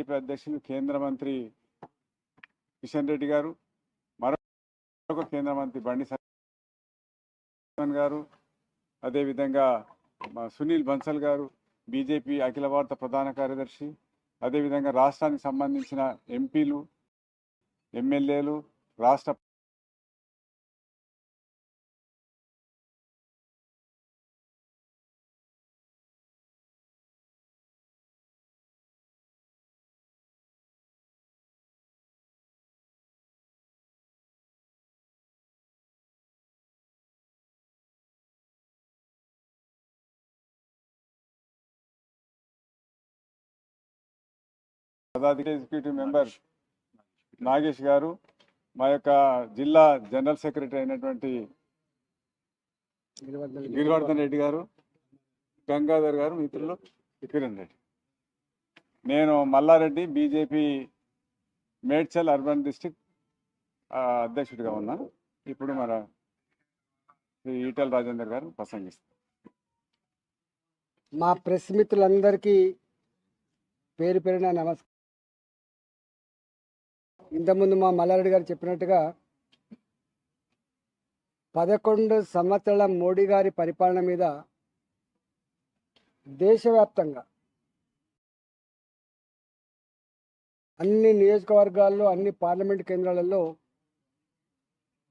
BJP అధ్యక్షులు కేంద్ర మంత్రి కిషన్ రెడ్డి గారు మరొక కేంద్ర మంత్రి బండి సంజయ్ గారు అదేవిధంగా మా సునీల్ బన్సల్ గారు బీజేపీ అఖిల భారత ప్రధాన కార్యదర్శి అదేవిధంగా రాష్ట్రానికి సంబంధించిన ఎంపీలు ఎమ్మెల్యేలు రాష్ట్ర పదాధిక ఎగ్జిక్యూటివ్ మెంబర్ నాగేష్ గారు మా యొక్క జిల్లా జనరల్ సెక్రటరీ అయినటువంటి గిరివర్ధన్ రెడ్డి గారు గంగాధర్ గారు మిత్రులు కిరణ్ రెడ్డి. నేను Mallareddy BJP Medchal urban district అధ్యక్షుడిగా ఉన్నా. ఇప్పుడు మన శ్రీ ఈటల రాజేందర్ గారు ప్రసంగిస్తారు. మా ప్రెస్ మిత్రులందరికీ పేరు పేరున నమస్కారం. ఇంతకుముందు మా మల్లారెడ్డి గారు చెప్పినట్టుగా పదకొండు సంవత్సరాల మోడీ గారి పరిపాలన మీద దేశవ్యాప్తంగా అన్ని నియోజకవర్గాల్లో అన్ని పార్లమెంట్ కేంద్రాలలో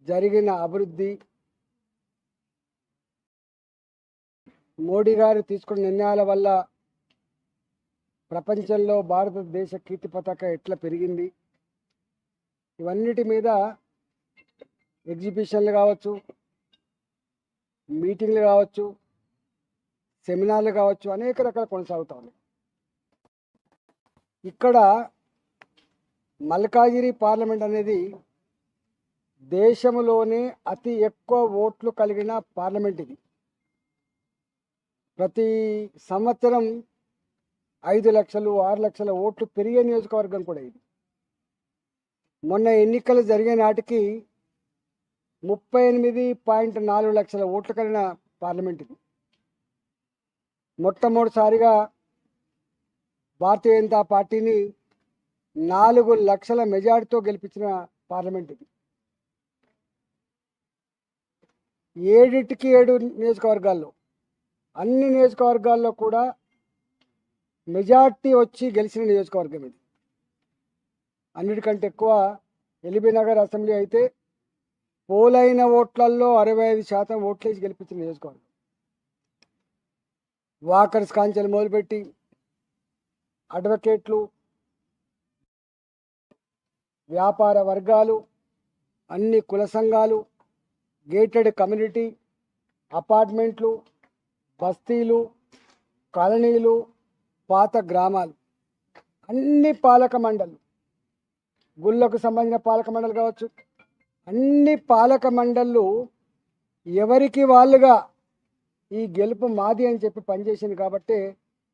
జరిగిన అభివృద్ధి మోడీ గారు తీసుకున్న నిర్ణయాల వల్ల ప్రపంచంలో భారతదేశ కీర్తి పతాక ఎట్లా పెరిగింది? ఇవన్నిటి మీద ఎగ్జిబిషన్లు కావచ్చు మీటింగ్లు కావచ్చు సెమినార్లు కావచ్చు అనేక రకాల కొనసాగుతూ ఉన్నాయి ఇక్కడ మల్కాజిరి పార్లమెంట్ అనేది దేశంలోనే అతి ఎక్కువ ఓట్లు కలిగిన పార్లమెంట్ ఇది. ప్రతి సంవత్సరం ఐదు లక్షలు ఆరు లక్షల ఓట్లు పెరిగే నియోజకవర్గం కూడా ఇది. మొన్న ఎన్నికలు జరిగే నాటికి ముప్పై ఎనిమిది పాయింట్ నాలుగు లక్షల ఓట్లు కలిగిన పార్లమెంట్ ఇది. మొట్టమొదటిసారిగా భారతీయ జనతా పార్టీని నాలుగు లక్షల మెజార్టీతో గెలిపించిన పార్లమెంట్ ఇది. ఏడింటికి ఏడు నియోజకవర్గాల్లో అన్ని నియోజకవర్గాల్లో కూడా మెజార్టీ వచ్చి గెలిచిన నియోజకవర్గం ఇది. అన్నిటికంటే ఎక్కువ ఎల్బీ నగర్ అసెంబ్లీ అయితే పోలైన ఓట్లల్లో అరవై ఐదు శాతం ఓట్లేసి గెలిపించిన నియోజకవర్గం. వాకర్స్ కాంచెలు మొదలుపెట్టి అడ్వకేట్లు వ్యాపార వర్గాలు అన్ని కుల సంఘాలు గేటెడ్ కమ్యూనిటీ అపార్ట్మెంట్లు బస్తీలు కాలనీలు పాత గ్రామాలు అన్ని పాలక మండళ్ళు గుళ్ళకు సంబంధించిన పాలక మండలి కావచ్చు. అన్ని పాలక మండళ్ళు ఎవరికి వాళ్ళుగా ఈ గెలుపు మాది అని చెప్పి పనిచేసింది కాబట్టి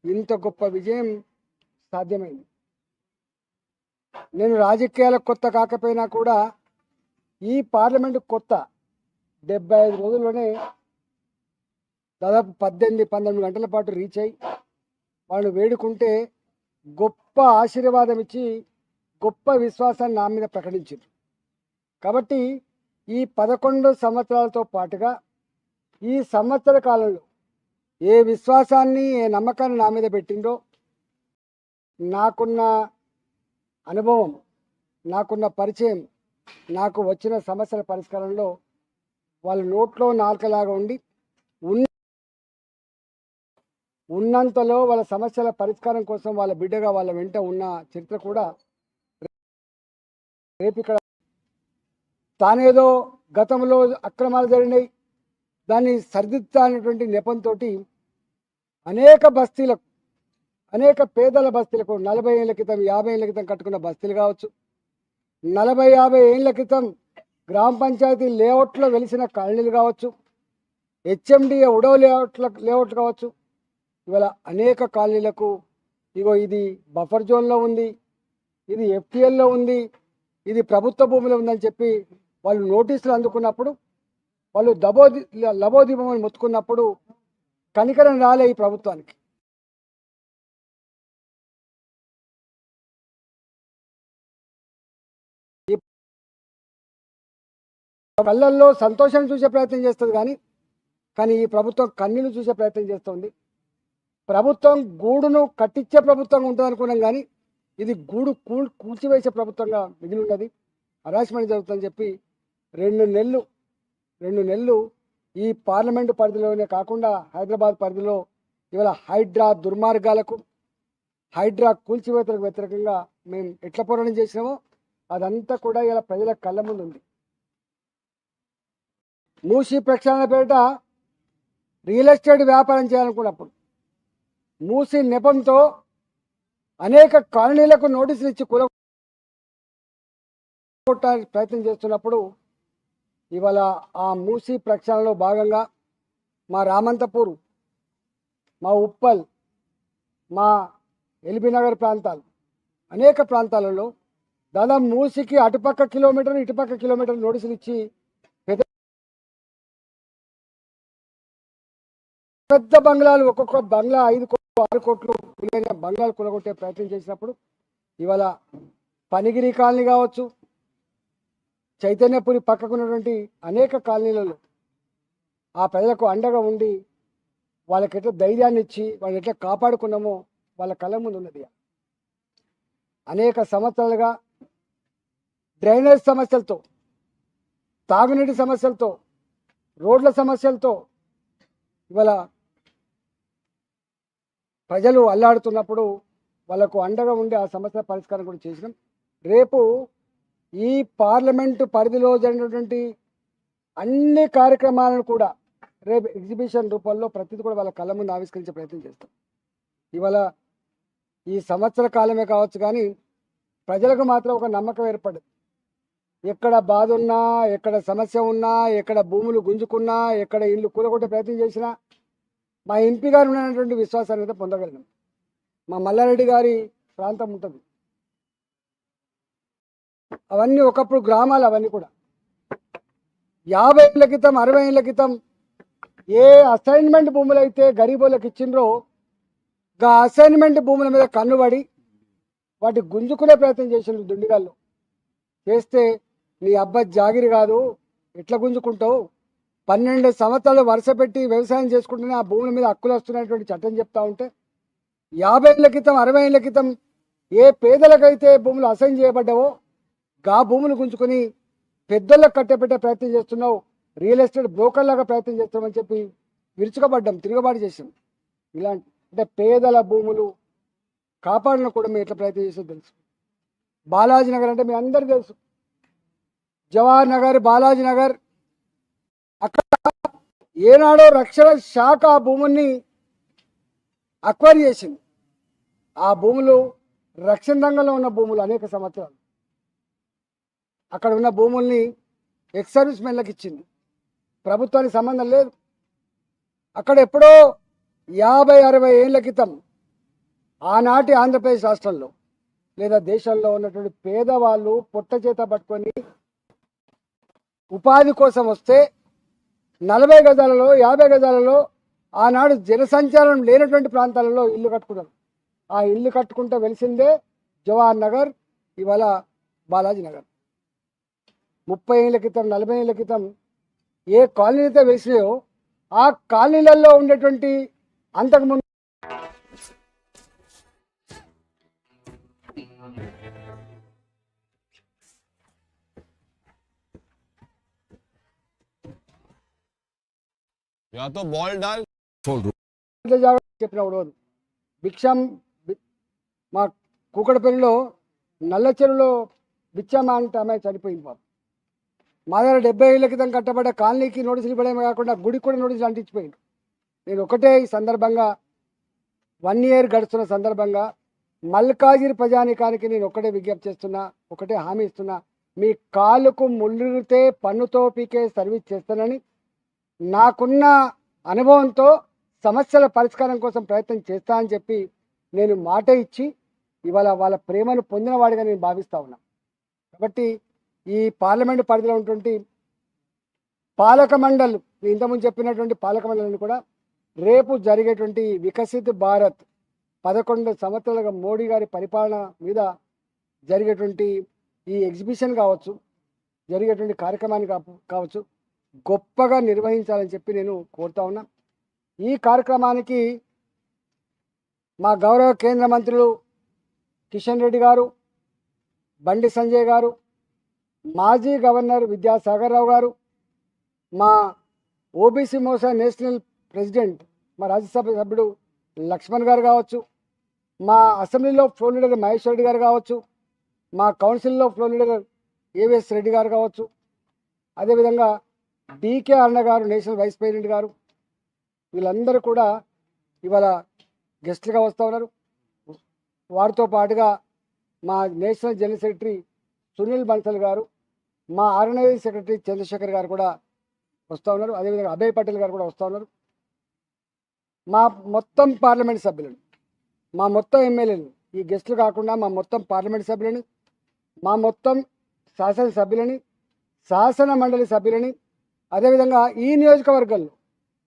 ఇంత గొప్ప విజయం సాధ్యమైంది. నేను రాజకీయాలకు కొత్త కాకపోయినా కూడా ఈ పార్లమెంట్ కొత్త. డెబ్బై ఐదు రోజుల్లోనే దాదాపు పద్దెనిమిది పంతొమ్మిది గంటల పాటు రీచ్ అయ్యి వాళ్ళు వేడుకుంటే గొప్ప ఆశీర్వాదం ఇచ్చి గొప్ప విశ్వాసాన్ని నా మీద ప్రకటించారు కాబట్టి ఈ పదకొండు సంవత్సరాలతో పాటుగా ఈ సంవత్సర కాలంలో ఏ విశ్వాసాన్ని ఏ నమ్మకాన్ని నా మీద పెట్టిందో నాకున్న అనుభవం నాకున్న పరిచయం నాకు వచ్చిన సమస్యల పరిష్కారంలో వాళ్ళ నోట్లో నాలుకలాగా ఉండి ఉన్న ఉన్నంతలో వాళ్ళ సమస్యల పరిష్కారం కోసం వాళ్ళ బిడ్డగా వాళ్ళ వెంట ఉన్న చరిత్ర కూడా రేపు ఇక్కడ తానేదో గతంలో అక్రమాలు జరిగినాయి. దాన్ని సరిదిద్దా అనేటువంటి నెపంతో అనేక బస్తీలకు అనేక పేదల బస్తీలకు నలభై ఏళ్ళ క్రితం యాభై ఏళ్ళ క్రితం కట్టుకున్న బస్తీలు కావచ్చు. నలభై యాభై ఏళ్ళ క్రితం గ్రామ పంచాయతీ లేఅవుట్లో వెలిసిన కాలనీలు కావచ్చు హెచ్ఎండిఏ ఉడవ లేఅవుట్ల లేఅవుట్ కావచ్చు. ఇవాళ అనేక కాలనీలకు ఇగో ఇది బఫర్ జోన్లో ఉంది ఇది ఎఫ్టిఎల్లో ఉంది. ఇది ప్రభుత్వ భూమిలో ఉందని చెప్పి వాళ్ళు నోటీసులు అందుకున్నప్పుడు వాళ్ళు దబోది లబోదీపమని మొత్తుకున్నప్పుడు కనికరం రాలే ఈ ప్రభుత్వానికి. కళ్ళల్లో సంతోషాన్ని చూసే ప్రయత్నం చేస్తుంది కానీ కానీ ఈ ప్రభుత్వం కన్నీళ్ళు చూసే ప్రయత్నం చేస్తుంది. ప్రభుత్వం గూడును కట్టించే ప్రభుత్వంగా ఉంటుంది అనుకున్నాం కానీ ఇది గూడు కూల్ కూల్చివేసే ప్రభుత్వంగా మిగిలి ఉన్నది హరాస్మెంట్ జరుగుతుందని చెప్పి రెండు నెలలు రెండు నెలలు ఈ పార్లమెంటు పరిధిలోనే కాకుండా హైదరాబాద్ పరిధిలో ఇవాళ హైడ్రా దుర్మార్గాలకు హైడ్రా కూల్చివేతలకు వ్యతిరేకంగా మేము ఎట్ల పోరాటం చేసినామో అదంతా కూడా ఇలా ప్రజల కళ్ళ ముందు ఉంది. మూసి ప్రక్షాళన పేరిట రియల్ ఎస్టేట్ వ్యాపారం చేయాలనుకున్నప్పుడు మూసి నెపంతో అనేక కాలనీలకు నోటీసులు ఇచ్చి కుల కొట్టడానికి ప్రయత్నం చేస్తున్నప్పుడు ఇవాళ ఆ మూసీ ప్రక్షాళనలో భాగంగా మా రామంతపూర్ మా ఉప్పల్ మా ఎల్బీనగర్ ప్రాంతాలు అనేక ప్రాంతాలలో దాదాపు మూసికి అటుపక్క కిలోమీటర్ ఇటుపక్క కిలోమీటర్ నోటీసులు ఇచ్చి పెద్ద బంగ్లాలు ఒక్కొక్క బంగ్లా ఐదు కోట్లు ఆరు కోట్లు విలువైన బంగ్లాలు కొలగొట్టే ప్రయత్నం చేసినప్పుడు ఇవాళ పనిగిరి కాలనీ కావచ్చు చైతన్యపురి పక్కకున్నటువంటి అనేక కాలనీలలో ఆ ప్రజలకు అండగా ఉండి వాళ్ళకి ఎట్లా ధైర్యాన్ని ఇచ్చి వాళ్ళని ఎట్లా కాపాడుకున్నామో వాళ్ళ కళ్ళ ముందు ఉన్నది అనేక సంవత్సరాలుగా డ్రైనేజ్ సమస్యలతో తాగునీటి సమస్యలతో రోడ్ల సమస్యలతో ఇవాళ ప్రజలు అల్లాడుతున్నప్పుడు వాళ్ళకు అండగా ఉండి ఆ సమస్య పరిష్కారం కూడా చేసినాం. రేపు ఈ పార్లమెంటు పరిధిలో జరిగినటువంటి అన్ని కార్యక్రమాలను కూడా రేపు ఎగ్జిబిషన్ రూపంలో ప్రతిదీ కూడా వాళ్ళ కళ్ళ ముందు ఆవిష్కరించే ప్రయత్నం చేస్తాం. ఇవాళ ఈ సంవత్సర కాలమే కావచ్చు కానీ ప్రజలకు మాత్రం ఒక నమ్మకం ఏర్పడదు. ఎక్కడ బాధ ఉన్నా ఎక్కడ సమస్య ఉన్నా ఎక్కడ భూములు గుంజుకున్నా ఎక్కడ ఇల్లు కూలగొట్టే ప్రయత్నం చేసినా మా ఎంపీ గారు ఉన్నటువంటి విశ్వాసాన్ని అయితే పొందగలిగాం. మా మల్లారెడ్డి గారి ప్రాంతం ఉంటుంది. అవన్నీ ఒకప్పుడు గ్రామాలు అవన్నీ కూడా. యాభై ఏళ్ళ క్రితం అరవై ఏళ్ళ క్రితం ఏ అసైన్మెంట్ భూములు అయితే గరీబులకు ఇచ్చిండ్రో ఆ అసైన్మెంట్ భూముల మీద కన్నుబడి వాటి గుంజుకునే ప్రయత్నం చేసిండ్రు దుండిగాళ్ళు. చేస్తే నీ అబ్బా జాగిరి కాదు ఎట్లా గుంజుకుంటావు? పన్నెండు సంవత్సరాలు వరుస పెట్టి వ్యవసాయం చేసుకుంటూనే ఆ భూముల మీద హక్కులు వస్తున్నటువంటి చట్టం చెప్తా ఉంటే యాభై ఏళ్ళ క్రితం అరవై ఏళ్ళ క్రితం ఏ పేదలకైతే భూములు అసైన్ చేయబడ్డావో గా భూములు గుంజుకొని పెద్దలకు కట్టబెట్టే ప్రయత్నం చేస్తున్నావు రియల్ ఎస్టేట్ బ్రోకర్ లాగా ప్రయత్నం చేస్తామని చెప్పి విరుచుకబడ్డాం తిరుగుబాటు చేసాం ఇలాంటి అంటే పేదల భూములు కాపాడడం కూడా మేము ఎట్లా ప్రయత్నం చేసో తెలుసు. బాలాజీ నగర్ అంటే మీ అందరికీ తెలుసు. జవహర్ నగర్ బాలాజీ నగర్ అక్కడ ఏనాడో రక్షణ శాఖ ఆ భూముల్ని అక్వైర్ చేసింది. ఆ భూములు రక్షణ రంగంలో ఉన్న భూములు అనేక సంవత్సరాలు. అక్కడ ఉన్న భూముల్ని ఎక్స్ సర్వీస్ మెన్లకు ఇచ్చింది. ప్రభుత్వానికి సంబంధం లేదు. అక్కడ ఎప్పుడో యాభై అరవై ఏళ్ళ క్రితం ఆనాటి ఆంధ్రప్రదేశ్ రాష్ట్రంలో లేదా దేశంలో ఉన్నటువంటి పేదవాళ్ళు పొట్ట చేత పట్టుకొని ఉపాధి కోసం వస్తే నలభై గజాలలో యాభై గజాలలో ఆనాడు జనసంచారం లేనటువంటి ప్రాంతాలలో ఇల్లు కట్టుకున్నారు. ఆ ఇల్లు కట్టుకుంటే వెలిసిందే జవహర్ నగర్ ఇవాళ బాలాజీ నగర్. ముప్పై ఏళ్ళ క్రితం నలభై ఏళ్ళ క్రితం ఏ కాలనీ అయితే వేసినాయో ఆ కాలనీలలో ఉండేటువంటి అంతకుముందు या तो बॉल डाल ఇట్లా జాగ్రత్త చెప్పినప్పుడు రోజు భిక్షం బి- మా కూకడపల్లిలో నల్ల చెరువులో బిచ్చమ్మ అంటే అమ్మాయి చనిపోయింది బాబు మా దగ్గర డెబ్బై ఏళ్ళ క్రితం కట్టబడ్డ కాలనీకి నోటీసులు ఇవ్వడమే కాకుండా గుడికి కూడా నోటీసులు అంటించిపోయింది నేను ఒకటే ఈ సందర్భంగా వన్ ఇయర్ గడుస్తున్న సందర్భంగా మల్కాజిరి ప్రజానికానికి నేను ఒకటే విజ్ఞప్తి చేస్తున్నా ఒకటే హామీ ఇస్తున్నా మీ కాలుకు ముళ్ళుతే పన్నుతో పీకే సర్వీస్ చేస్తానని నాకున్న అనుభవంతో సమస్యల పరిష్కారం కోసం ప్రయత్నం చేస్తా అని చెప్పి నేను మాట ఇచ్చి ఇవాళ వాళ్ళ ప్రేమను పొందిన వాడిగా నేను భావిస్తా ఉన్నా. కాబట్టి ఈ పార్లమెంట్ పరిధిలో ఉన్నటువంటి పాలక మండలి ఇంతకుముందు చెప్పినటువంటి పాలక మండలిని కూడా రేపు జరిగేటువంటి వికసిత్ భారత్ పదకొండు సంవత్సరాలుగా మోడీ గారి పరిపాలన మీద జరిగేటువంటి ఈ ఎగ్జిబిషన్ కావచ్చు జరిగేటువంటి కార్యక్రమాన్ని కావచ్చు గొప్పగా నిర్వహించాలని చెప్పి నేను కోరుతా ఉన్నా. ఈ కార్యక్రమానికి మా గౌరవ కేంద్ర మంత్రులు కిషన్ రెడ్డి గారు బండి సంజయ్ గారు మాజీ గవర్నర్ విద్యాసాగర్ రావు గారు మా ఓబీసీ మోసా నేషనల్ ప్రెసిడెంట్ మా రాజ్యసభ సభ్యుడు లక్ష్మణ్ గారు కావచ్చు మా అసెంబ్లీలో ఫ్లోర్ లీడర్ మహేశ్వర్ రెడ్డి గారు కావచ్చు మా కౌన్సిల్లో ఫ్లోర్ లీడర్ ఏవిఎస్ రెడ్డి గారు కావచ్చు. అదేవిధంగా డీకే అన్న గారు నేషనల్ వైస్ ప్రెసిడెంట్ గారు వీళ్ళందరూ కూడా ఇవాళ గెస్ట్లుగా వస్తూ ఉన్నారు. వారితో పాటుగా మా national general secretary Sunil Bansal garu మా ఆర్గనైజింగ్ సెక్రటరీ చంద్రశేఖర్ గారు కూడా వస్తూ ఉన్నారు. అదేవిధంగా అభయ్ పటేల్ గారు కూడా వస్తూ ఉన్నారు. మా మొత్తం పార్లమెంట్ సభ్యులను మా మొత్తం ఎమ్మెల్యేలు ఈ గెస్టులు కాకుండా మా మొత్తం పార్లమెంట్ సభ్యులని మా మొత్తం శాసన సభ్యులని శాసన మండలి సభ్యులని అదేవిధంగా ఈ నియోజకవర్గంలో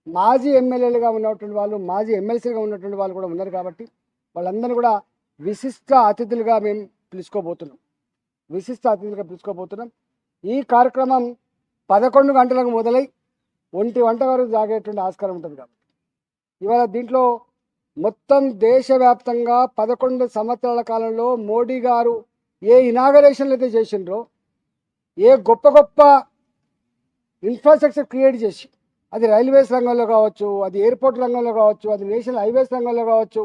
మాజీ ఎమ్మెల్యేలుగా ఉన్నటువంటి వాళ్ళు మాజీ ఎమ్మెల్సీగా ఉన్నటువంటి వాళ్ళు కూడా ఉన్నారు కాబట్టి వాళ్ళందరినీ కూడా విశిష్ట అతిథులుగా మేము పిలుచుకోబోతున్నాం. విశిష్ట అతిథులుగా పిలుచుకోబోతున్నాం. ఈ కార్యక్రమం పదకొండు గంటలకు మొదలై ఒంటి వంట వరకు జాగేటువంటి ఆస్కారం ఉంటుంది కాబట్టి. ఇవాళ దీంట్లో మొత్తం దేశవ్యాప్తంగా పదకొండు సంవత్సరాల కాలంలో మోడీ గారు ఏ ఇనాగరేషన్లు అయితే చేసిండ్రో ఏ గొప్ప గొప్ప ఇన్ఫ్రాస్ట్రక్చర్ క్రియేట్ చేసి అది రైల్వేస్ రంగంలో కావచ్చు అది ఎయిర్పోర్ట్ రంగంలో కావచ్చు అది నేషనల్ హైవేస్ రంగంలో కావచ్చు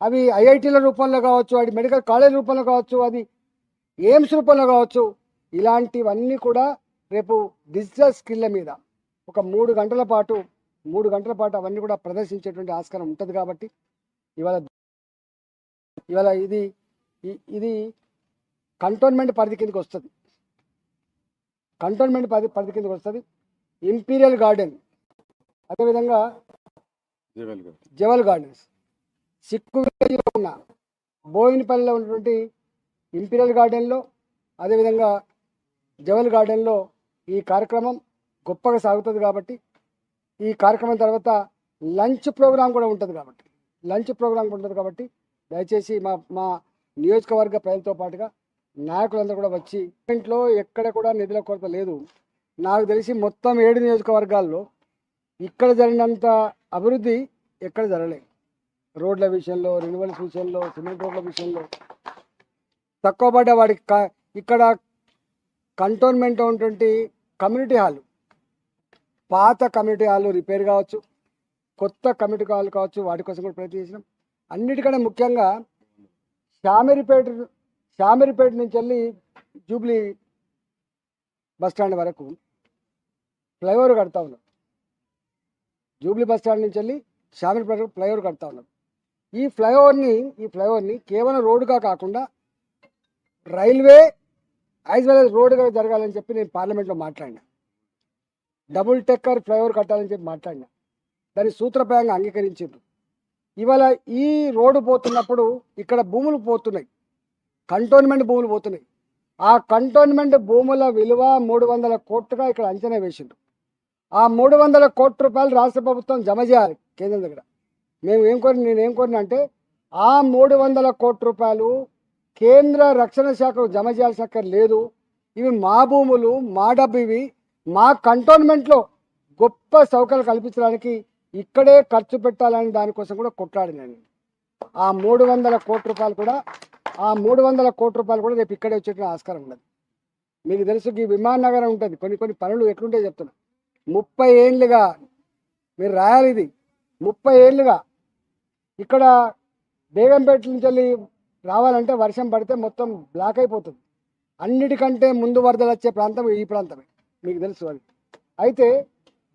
అవి ఐఐటీల రూపంలో కావచ్చు అది మెడికల్ కాలేజ్ రూపంలో కావచ్చు అది ఎయిమ్స్ రూపంలో కావచ్చు ఇలాంటివన్నీ కూడా రేపు డిజిటల్ స్కిల్ల మీద ఒక మూడు గంటల పాటు మూడు గంటల పాటు అవన్నీ కూడా ప్రదర్శించేటువంటి ఆస్కారం ఉంటుంది కాబట్టి ఇవాళ ఇవాళ ఇది ఇది కంటోన్మెంట్ పరిధి కిందకి వస్తుంది. కంటోన్మెంట్ పరిధి పరిధి కిందకి వస్తుంది. ఇంపీరియల్ గార్డెన్ అదేవిధంగా జవల్ గారు. జవల్ గార్డెన్స్ సిక్కు విలేజ్లో ఉన్న బోయినపల్లిలో ఉన్నటువంటి ఇంపీరియల్ గార్డెన్లో అదేవిధంగా జవల్ గార్డెన్లో ఈ కార్యక్రమం గొప్పగా సాగుతుంది కాబట్టి ఈ కార్యక్రమం తర్వాత లంచ్ ప్రోగ్రాం కూడా ఉంటుంది కాబట్టి లంచ్ ప్రోగ్రాం కూడా ఉంటుంది కాబట్టి దయచేసి మా మా నియోజకవర్గ ప్రజలతో పాటుగా నాయకులందరూ కూడా వచ్చి ఇంట్లో ఎక్కడ కూడా నిధుల కొరత లేదు. నాకు తెలిసి మొత్తం ఏడు నియోజకవర్గాల్లో ఇక్కడ జరిగినంత అభివృద్ధి ఎక్కడ జరగలేదు రోడ్ల విషయంలో రెన్యువల్స్ విషయంలో సిమెంట్ రోడ్ల విషయంలో. తక్కువ పడ్డ వాడికి ఇక్కడ కంటోన్మెంట్ ఉన్నటువంటి కమ్యూనిటీ హాల్ పాత కమ్యూనిటీ హాల్ రిపేర్ కావచ్చు కొత్త కమ్యూనిటీ హాల్ కావచ్చు వాటి కోసం కూడా ప్రయత్నం చేసినాం. అన్నిటికన్నా ముఖ్యంగా శామిరిపేట శామీరిపేట నుంచి వెళ్ళి జూబ్లీ బస్ స్టాండ్ వరకు ఫ్లైఓవర్ కడతా ఉన్నాం. జూబ్లీ బస్ స్టాండ్ నుంచి వెళ్ళి శామిరిపేట ఫ్లైఓవర్ కడతా ఉన్నారు ఈ ఫ్లైఓవర్ని ఈ ఫ్లైఓవర్ని కేవలం రోడ్డుగా కాకుండా రైల్వే యాజ్ వెల్ as రోడ్డుగా జరగాలని చెప్పి నేను పార్లమెంట్లో మాట్లాడినా. డబుల్ టెక్కర్ ఫ్లైఓవర్ కట్టాలని చెప్పి మాట్లాడినా. దాన్ని సూత్రప్రాయంగా అంగీకరించారు. ఇవాళ ఈ రోడ్డు పోతున్నప్పుడు ఇక్కడ భూములు పోతున్నాయి. కంటోన్మెంట్ భూములు పోతున్నాయి. ఆ కంటోన్మెంట్ భూముల విలువ మూడు వందల కోట్లుగా ఇక్కడ అంచనా వేసిండ్రు. ఆ మూడు వందల కోట్ల రూపాయలు రాష్ట్ర ప్రభుత్వం జమ చేయాలి కేంద్రం దగ్గర. మేము ఏం కోరి నేను ఏం కోరిన అంటే ఆ మూడు వందల కోట్ల రూపాయలు కేంద్ర రక్షణ శాఖకు జమ చేయాల్సిన లేదు ఇవి మా భూములు మా డబ్బు ఇవి. మా కంటోన్మెంట్లో గొప్ప సౌకర్యాలు కల్పించడానికి ఇక్కడే ఖర్చు పెట్టాలని దానికోసం కూడా కొట్లాడినాను ఆ మూడు వందల కోట్ల రూపాయలు కూడా ఆ మూడు వందల కోట్ల రూపాయలు కూడా రేపు ఇక్కడే వచ్చేట ఆస్కారం ఉన్నది. మీకు తెలుసు ఈ విమాన నగరం ఉంటుంది. కొన్ని కొన్ని పనులు ఎట్లుంటాయి చెప్తున్నా. ముప్పై ఏళ్ళుగా మీరు రాయాలి ఇది. ముప్పై ఏళ్ళుగా ఇక్కడ బేగంపేట నుంచి వెళ్ళి రావాలంటే వర్షం పడితే మొత్తం బ్లాక్ అయిపోతుంది. అన్నిటికంటే ముందు వరదలు వచ్చే ప్రాంతం ఈ ప్రాంతమే. మీకు తెలుసు అది. అయితే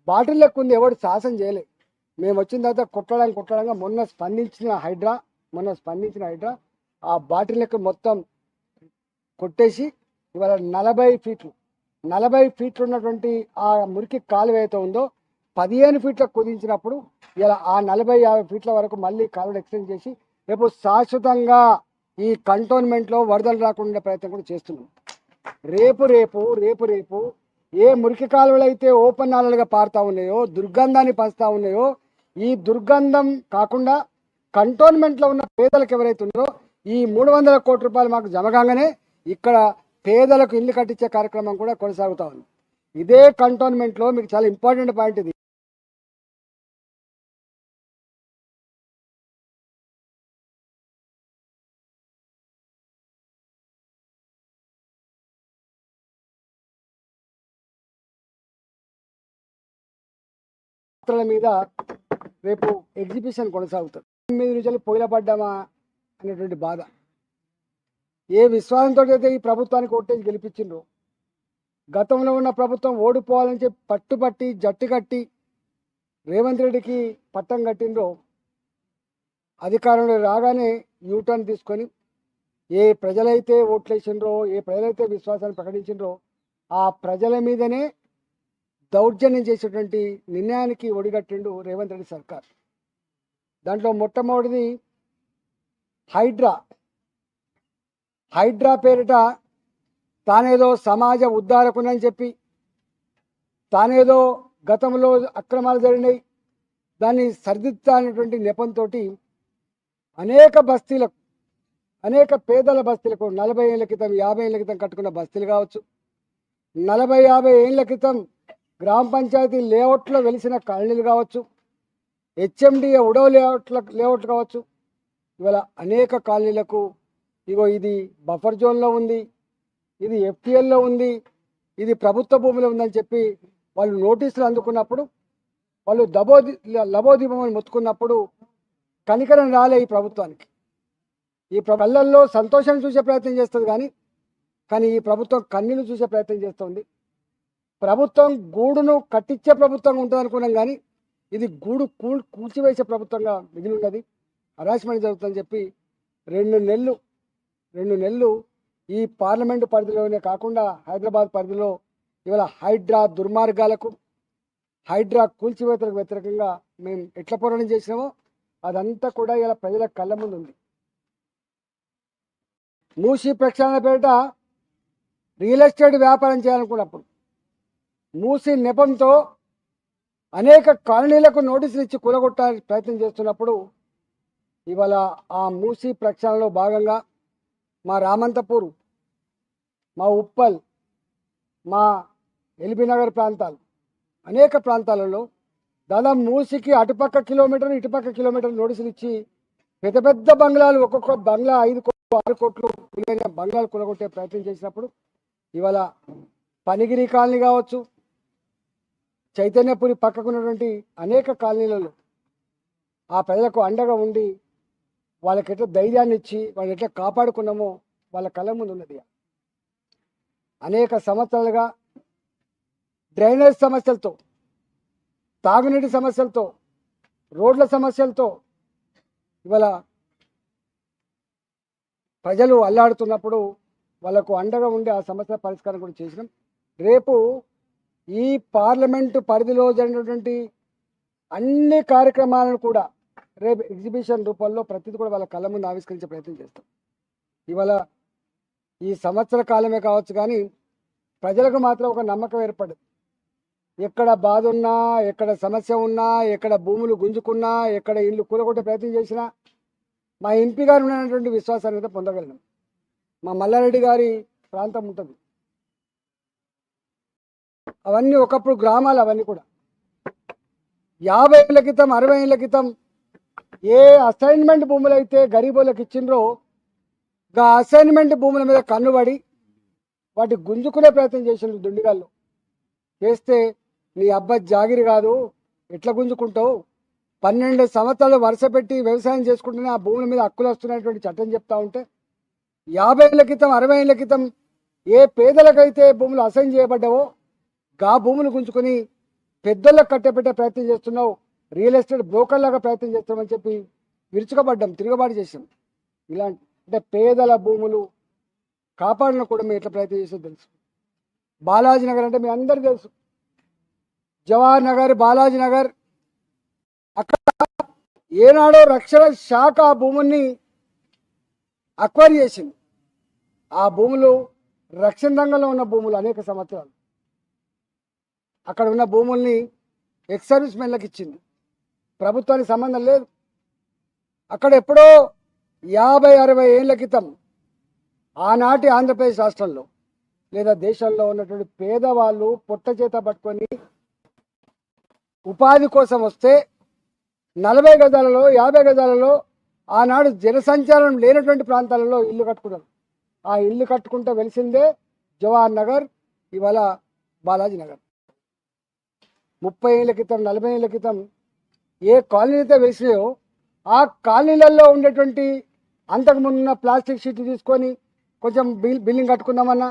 బాటిల్ లెక్క ఉంది ఎవడు శాసనం చేయలే. మేము వచ్చిన తర్వాత కొట్టడానికి కొట్టడంగా మొన్న స్పందించిన హైడ్రా మొన్న స్పందించిన హైడ్రా ఆ బాటిల్ మొత్తం కొట్టేసి ఇవాళ నలభై ఫీట్లు నలభై ఫీట్లు ఉన్నటువంటి ఆ మురికి కాలువ ఏదైతే ఉందో పదిహేను ఫీట్లకు కుదించినప్పుడు ఇలా ఆ నలభై యాభై ఫీట్ల వరకు మళ్ళీ కాలువలు ఎక్స్టెండ్ చేసి రేపు శాశ్వతంగా ఈ కంటోన్మెంట్లో వరదలు రాకుండా ప్రయత్నం కూడా చేస్తున్నాం. రేపు రేపు రేపు రేపు ఏ మురికి కాలువలు అయితే ఓపెన్ నాలలుగా పారుతూ ఉన్నాయో దుర్గంధాన్ని పంచుతూ ఉన్నాయో ఈ దుర్గంధం కాకుండా కంటోన్మెంట్లో ఉన్న పేదలకు ఎవరైతే ఉన్నారో ఈ మూడు వందల కోట్ల రూపాయలు మాకు జమ కాగానే ఇక్కడ పేదలకు ఇల్లు కట్టించే కార్యక్రమం కూడా కొనసాగుతా ఉంది. ఇదే కంటోన్మెంట్లో మీకు చాలా ఇంపార్టెంట్ పాయింట్ ఇది. మీద రేపు ఎగ్జిబిషన్ కొనసాగుతుంది. మీద నుంచి పొయ్యిల పడ్డామా? అనేటువంటి బాధ. ఏ విశ్వాసంతో అయితే ఈ ప్రభుత్వానికి ఓటేజ్ గెలిపించిండ్రు గతంలో ఉన్న ప్రభుత్వం ఓడిపోవాలని చెప్పి పట్టుబట్టి జట్టు కట్టి రేవంత్ రెడ్డికి పట్టం కట్టిండ్రో అధికారంలో రాగానే యూటర్న్ తీసుకొని ఏ ప్రజలైతే ఓట్లేసిండ్రో ఏ ప్రజలైతే విశ్వాసాన్ని ప్రకటించిండ్రో ఆ ప్రజల మీదనే దౌర్జన్యం చేసేటువంటి నిర్ణయానికి ఒడిగట్టిండు రేవంత్ రెడ్డి సర్కార్. దాంట్లో మొట్టమొదటిది హైడ్రా. హైడ్రా పేరిట తానేదో సమాజ ఉద్ధారకునని చెప్పి తానేదో గతంలో అక్రమాలు జరిగినాయి. దాన్ని సరిదిద్దాలనేటువంటి నెపంతో అనేక బస్తీలకు అనేక పేదల బస్తీలకు నలభై ఏళ్ళ క్రితం యాభై ఏళ్ళ క్రితం కట్టుకున్న బస్తీలు కావచ్చు. నలభై యాభై ఏళ్ళ క్రితం గ్రామ పంచాయతీ లేఅవుట్లో వెలిసిన కాలనీలు కావచ్చు. హెచ్ఎండిఏ ఉడవ లేఅవుట్ల లేఅవుట్ కావచ్చు. ఇవాళ అనేక కాలనీలకు ఇగో ఇది బఫర్ జోన్లో ఉంది ఇది ఎఫ్టిఎల్లో ఉంది ఇది ప్రభుత్వ భూమిలో ఉందని చెప్పి వాళ్ళు నోటీసులు అందుకున్నప్పుడు వాళ్ళు దబోది లబోదీపమని మొత్తుకున్నప్పుడు కనికరం రాలే ఈ ప్రభుత్వానికి. ఈ ప్ర- కళ్ళల్లో సంతోషం చూసే ప్రయత్నం చేస్తుంది కానీ కానీ ఈ ప్రభుత్వం కన్నీళ్ళు చూసే ప్రయత్నం చేస్తుంది. ప్రభుత్వం గూడును కట్టించే ప్రభుత్వంగా ఉంటుంది అనుకున్నాం కానీ ఇది గూడు కూల్ కూల్చివేసే ప్రభుత్వంగా మిగిలి ఉన్నది. హరాస్మెంట్ జరుగుతుందని చెప్పి రెండు నెలలు రెండు నెలలు ఈ పార్లమెంటు పరిధిలోనే కాకుండా హైదరాబాద్ పరిధిలో ఇవాళ హైడ్రా దుర్మార్గాలకు హైడ్రా కూల్చివేతలకు వ్యతిరేకంగా మేము ఎట్ల పోరాటం చేసినామో అదంతా కూడా ఇలా ప్రజల కళ్ళ ముందు ఉంది. మూసి ప్రక్షాళన పేరిట రియల్ ఎస్టేట్ వ్యాపారం చేయాలనుకున్నప్పుడు మూసి నెపంతో అనేక కాలనీలకు నోటీసులు ఇచ్చి కూలగొట్టాలని ప్రయత్నం చేస్తున్నప్పుడు ఇవాళ ఆ మూసి ప్రక్షాళనలో భాగంగా మా రామంతపూర్ మా ఉప్పల్ మా ఎల్బీనగర్ ప్రాంతాలు అనేక ప్రాంతాలలో దాదాపు మూసికి అటుపక్క కిలోమీటర్ ఇటుపక్క కిలోమీటర్ నోటీసులు ఇచ్చి పెద్ద పెద్ద బంగ్లాలు ఒక్కొక్క బంగ్లా ఐదు కోట్లు ఆరు కోట్లు విలువైన బంగ్లాలు కొలగొట్టే ప్రయత్నం చేసినప్పుడు ఇవాళ పనిగిరి కాలనీ కావచ్చు చైతన్యపురి పక్కకున్నటువంటి అనేక కాలనీలలో ఆ ప్రజలకు అండగా ఉండి వాళ్ళకి ఎట్లా ధైర్యాన్ని ఇచ్చి వాళ్ళని ఎట్లా కాపాడుకున్నామో వాళ్ళ కళ్ళ ముందు ఉన్నది అనేక సంవత్సరాలుగా డ్రైనేజ్ సమస్యలతో తాగునీటి సమస్యలతో రోడ్ల సమస్యలతో ఇవాళ ప్రజలు అల్లాడుతున్నప్పుడు వాళ్ళకు అండగా ఉండి ఆ సమస్య పరిష్కారం కూడా చేసినాం. రేపు ఈ పార్లమెంటు పరిధిలో జరిగినటువంటి అన్ని కార్యక్రమాలను కూడా రేపు ఎగ్జిబిషన్ రూపంలో ప్రతిదీ కూడా వాళ్ళ కళ్ళ ముందు ఆవిష్కరించే ప్రయత్నం చేస్తాం. ఇవాళ ఈ సంవత్సర కాలమే కావచ్చు కానీ ప్రజలకు మాత్రం ఒక నమ్మకం ఏర్పడదు. ఎక్కడ బాధ ఉన్నా ఎక్కడ సమస్య ఉన్నా ఎక్కడ భూములు గుంజుకున్నా ఎక్కడ ఇల్లు కూలగొట్టే ప్రయత్నం చేసినా మా ఎంపీ గారు ఉన్నటువంటి విశ్వాసాన్ని అయితే పొందగలను మా మల్లారెడ్డి గారి ప్రాంతం ఉంటుంది. అవన్నీ ఒకప్పుడు గ్రామాలు అవన్నీ కూడా. యాభై ఏళ్ళ క్రితం అరవై ఏళ్ళ క్రితం ఏ అసైన్మెంట్ భూములు అయితే గరీబులకు ఇచ్చిండ్రో ఆ అసైన్మెంట్ భూముల మీద కన్నుబడి వాటి గుంజుకునే ప్రయత్నం చేసిండ్రు దుండిగాళ్ళు. చేస్తే నీ అబ్బా జాగిరి కాదు ఎట్లా గుంజుకుంటావు? పన్నెండు సంవత్సరాలు వరుస పెట్టి వ్యవసాయం చేసుకుంటూనే ఆ భూముల మీద హక్కులు వస్తున్నటువంటి చట్టం చెప్తా ఉంటే యాభై ఏళ్ళ క్రితం అరవై ఏళ్ళ క్రితం ఏ పేదలకైతే భూములు అసైన్ చేయబడ్డావో గా భూములు గుంజుకొని పెద్దలకు కట్టబెట్టే ప్రయత్నం చేస్తున్నావు. రియల్ ఎస్టేట్ బ్రోకర్ లాగా ప్రయత్నం చేస్తామని చెప్పి విరుచుకబడ్డాం తిరుగుబాటు చేసాం ఇలాంటి అంటే పేదల భూములు కాపాడడం కూడా మేము ఎట్లా ప్రయత్నం చేసో తెలుసు. బాలాజీ నగర్ అంటే మీ అందరికీ తెలుసు. జవహర్ నగర్ బాలాజీ నగర్ అక్కడ ఏనాడో రక్షణ శాఖ ఆ భూముల్ని అక్వైర్ చేసింది. ఆ భూములు రక్షణ రంగంలో ఉన్న భూములు అనేక సంవత్సరాలు. అక్కడ ఉన్న భూముల్ని ఎక్స్ సర్వీస్ మెన్లకు ఇచ్చింది. ప్రభుత్వానికి సంబంధం లేదు. అక్కడ ఎప్పుడో యాభై అరవై ఏళ్ళ క్రితం ఆనాటి ఆంధ్రప్రదేశ్ రాష్ట్రంలో లేదా దేశంలో ఉన్నటువంటి పేదవాళ్ళు పొట్ట చేత పట్టుకొని ఉపాధి కోసం వస్తే నలభై గజాలలో యాభై గజాలలో ఆనాడు జనసంచారం లేనటువంటి ప్రాంతాలలో ఇల్లు కట్టుకున్నారు. ఆ ఇల్లు కట్టుకుంటే వెలిసిందే జవహర్ నగర్ ఇవాళ బాలాజీ నగర్. ముప్పై ఏళ్ళ క్రితం నలభై ఏళ్ళ క్రితం ఏ కాలనీ అయితే వేసాయో ఆ కాలనీలలో ఉండేటువంటి అంతకుముందున్న ప్లాస్టిక్ షీట్లు తీసుకొని కొంచెం బిల్ బిల్డింగ్ కట్టుకుందామన్నా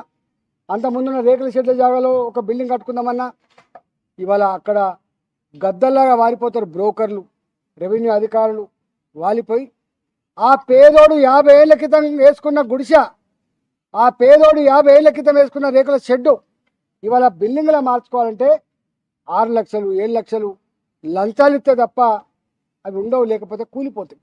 అంతకుముందున్న రేకుల షెడ్ల జాగాలో ఒక బిల్డింగ్ కట్టుకుందామన్నా ఇవాళ అక్కడ గద్దల్లాగా వారిపోతారు బ్రోకర్లు రెవెన్యూ అధికారులు వాలిపోయి ఆ పేదోడు యాభై ఏళ్ళ క్రితం వేసుకున్న గుడిసె ఆ పేదోడు యాభై ఏళ్ళ క్రితం వేసుకున్న రేకుల షెడ్డు ఇవాళ బిల్డింగ్లా మార్చుకోవాలంటే ఆరు లక్షలు ఏడు లక్షలు లంచాలు ఇస్తే తప్ప అవి ఉండవు లేకపోతే కూలిపోతాయి.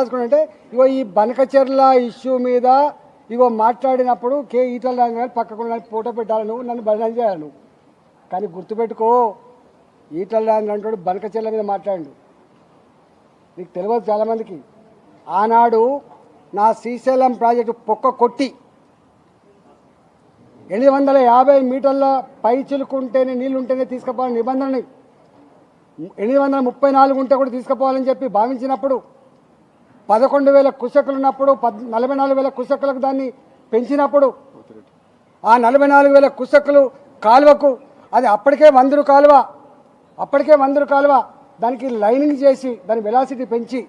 అంటే ఇగో ఈ బనకచెర్ల ఇష్యూ మీద ఇగో మాట్లాడినప్పుడు కే ఈటల రాజు పక్కకు ఉన్న ఫోటో పెట్టాలి నువ్వు నన్ను బదనాలు చేయాలి నువ్వు. కానీ గుర్తుపెట్టుకో ఈటల రాజు అంటాడు బనకచెర్ల మీద మాట్లాడు నీకు తెలియదు చాలామందికి. ఆనాడు నా శ్రీశైలం ప్రాజెక్టు పొక్క కొట్టి ఎనిమిది వందల యాభై మీటర్ల పై చిలుకుంటేనే నీళ్ళు ఉంటేనే తీసుకుపోవాలని నిబంధనని ఎనిమిది వందల ముప్పై నాలుగు ఉంటే కూడా తీసుకుపోవాలని చెప్పి భావించినప్పుడు పదకొండు వేల కుశకులు ఉన్నప్పుడు పద్ నలభై నాలుగు వేల కుశకులకు దాన్ని పెంచినప్పుడు ఆ నలభై నాలుగు వేల కుశకులు కాలువకు అది అప్పటికే వందరు కాలువ అప్పటికే వందరు కాలువ దానికి లైనింగ్ చేసి దాని వెలాసిటీ పెంచి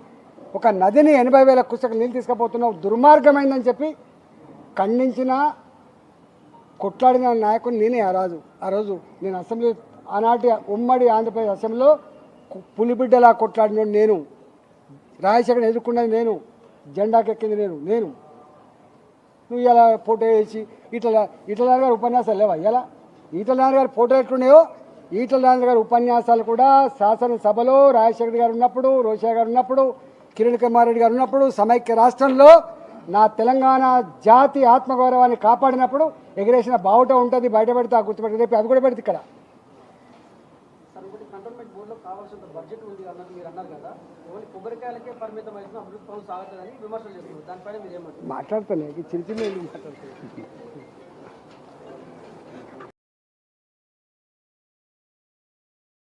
ఒక నదిని ఎనభై వేల కుసక నీళ్ళు తీసుకుపోతున్నావు దుర్మార్గమైందని చెప్పి ఖండించిన కొట్లాడిన నాయకుడు నేనే ఆ రాజు. ఆ రోజు నేను అసెంబ్లీ ఆనాటి ఉమ్మడి ఆంధ్రప్రదేశ్ అసెంబ్లీలో కు- పులిబిడ్డలా కొట్లాడిన నేను. రాజశేఖర్ ఎదుర్కొన్నది నేను. జెండాకెక్కింది నేను. నేను. నువ్వు ఇలా ఫోటో వేసి ఈటల ఈటల గారి ఉపన్యాసాలు లేవా? ఇలా ఈటల గారి ఫోటో ఎట్లున్నాయో? ఈటల గారి ఉపన్యాసాలు కూడా శాసనసభలో రాజశేఖర్ గారు ఉన్నప్పుడు రోషా గారు ఉన్నప్పుడు కిరణ్ కుమార్ రెడ్డి గారు ఉన్నప్పుడు సమైక్య రాష్ట్రంలో నా తెలంగాణ జాతి ఆత్మగౌరవాన్ని కాపాడినప్పుడు ఎగిరేసిన బావుట ఉంటుంది బయట పెడితే ఆ గుర్తుపెట్టి రేపు అది కూడా పెడితే ఇక్కడ. కొబ్బరికాయలకే పరిమితం అయితే అభివృద్ధి పనులు సాగుతుందని విమర్శలు చేస్తున్నారు. దానిపైన మీరు ఏమంటారు మాట్లాడుతాను చిన్న చిన్న మాట్లాడుతున్నాను